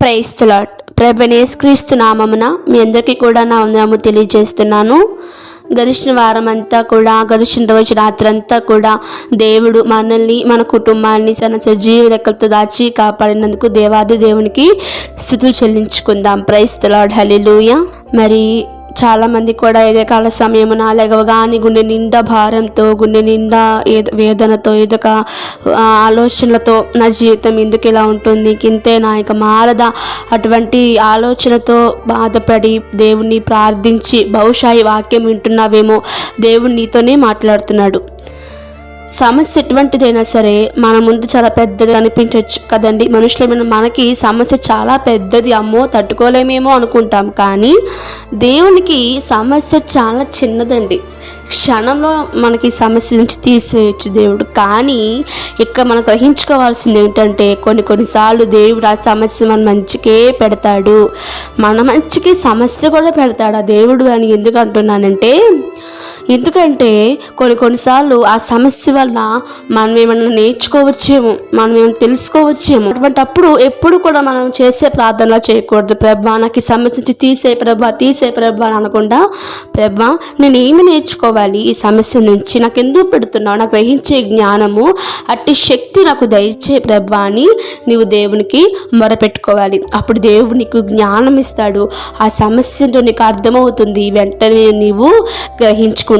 ప్రైస్తులాట్ ప్రభనేస్క్రీస్తు నామమున మీ అందరికీ కూడా నా వందనము తెలియజేస్తున్నాను. గడిచిన వారం అంతా కూడా గడిచిన రోజు రాత్రి అంతా కూడా దేవుడు మనల్ని మన కుటుంబాన్ని తన సజీవ లెక్కలతో దాచి కాపాడినందుకు దేవాది దేవునికి స్థుతులు చెల్లించుకుందాం. ప్రైస్తులాడ్ హలిలుయ మరి చాలామంది కూడా ఏదో కాల సమయమున లేవగానే గుండె నిండా భారంతో గుండె నిండా ఏదో వేదనతో ఏదొక ఆలోచనలతో నా జీవితం ఎందుకు ఇలా ఉంటుంది. ఇంతే నా ఇక మారదా అటువంటి ఆలోచనతో బాధపడి దేవుణ్ణి ప్రార్థించి బహుశా ఈ వాక్యం వింటున్నావేమో దేవుడు నీతోనే మాట్లాడుతున్నాడు. సమస్య ఎటువంటిదైనా సరే మన ముందు చాలా పెద్దది అనిపించవచ్చు కదండి. మనుషులమైన మనకి సమస్య చాలా పెద్దది అమ్మో తట్టుకోలేమేమో అనుకుంటాం. కానీ దేవునికి సమస్య చాలా చిన్నదండి. క్షణంలో మనకి సమస్య నుంచి తీసేయచ్చు దేవుడు. కానీ ఇక్కడ మనం గ్రహించుకోవాల్సింది ఏంటంటే కొన్ని కొన్నిసార్లు దేవుడు ఆ సమస్య మన మంచికే పెడతాడు. మన మంచికి సమస్య కూడా పెడతాడు ఆ దేవుడు అని ఎందుకు అంటున్నానంటే ఎందుకంటే కొన్ని కొన్నిసార్లు ఆ సమస్య వల్ల మనం ఏమైనా నేర్చుకోవచ్చేమో మనం ఏమైనా తెలుసుకోవచ్చేమో. అటువంటి అప్పుడు ఎప్పుడు కూడా మనం చేసే ప్రార్థన చేయకూడదు. ప్రభా నాకు సమస్య నుంచి తీసే ప్రభా తీసే ప్రభా అని అనకుండా ప్రభా నేను ఏమి నేర్చుకోవాలి ఈ సమస్య నుంచి? నాకు ఎందుకు పెడుతున్నావు? నాకు గ్రహించే జ్ఞానము అట్టి శక్తి నాకు దయచే ప్రభా అని నీవు దేవునికి మొరపెట్టుకోవాలి. అప్పుడు దేవుడు నీకు జ్ఞానం ఇస్తాడు. ఆ సమస్యతో నీకు అర్థమవుతుంది. వెంటనే నీవు గ్రహించుకుంటావు.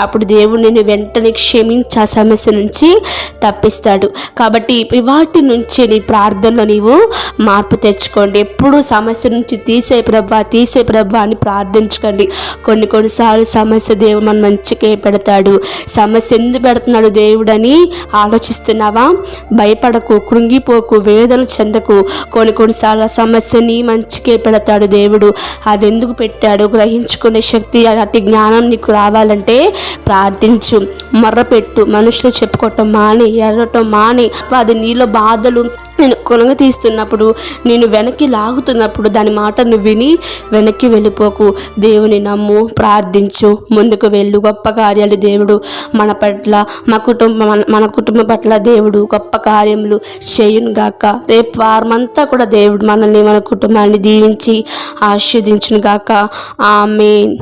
అప్పుడు దేవుడు నేను వెంటనే క్షమించి ఆ సమస్య నుంచి తప్పిస్తాడు. కాబట్టి వాటి నుంచి నీ ప్రార్థనలో నీవు మార్పు తెచ్చుకోండి. ఎప్పుడు సమస్య నుంచి తీసే ప్రభా తీసే ప్రభా అని ప్రార్థించకండి. కొన్ని కొన్నిసార్లు సమస్య దేవుడు మన మంచికే పెడతాడు. సమస్య ఎందుకు పెడుతున్నాడు దేవుడని ఆలోచిస్తున్నావా? భయపడకు కృంగిపోకు వేదన చెందకు. కొన్ని కొన్నిసార్లు ఆ సమస్యని మంచికే పెడతాడు దేవుడు. అది ఎందుకు పెట్టాడు? గ్రహించుకునే శక్తి అలాంటి జ్ఞానం నీకు రావాలి. రావాలంటే ప్రార్థించు. మర్రపెట్టు. మనుషులు చెప్పుకోవటం మాని ఎడటం మాని. అది నీలో బాధలు నేను కొనగ తీస్తున్నప్పుడు నేను వెనక్కి లాగుతున్నప్పుడు దాని మాటను విని వెనక్కి వెళ్ళిపోకు. దేవుని నమ్ము ప్రార్థించు. ముందుకు వెళ్ళు. గొప్ప కార్యాలు దేవుడు మన పట్ల మా కుటుంబం మన- మన కుటుంబం పట్ల దేవుడు గొప్ప కార్యములు చేయును గాక. రేపు వారమంతా కూడా దేవుడు మనల్ని మన కుటుంబాన్ని దీవించి ఆశీర్దించును గాక. ఆమెన్.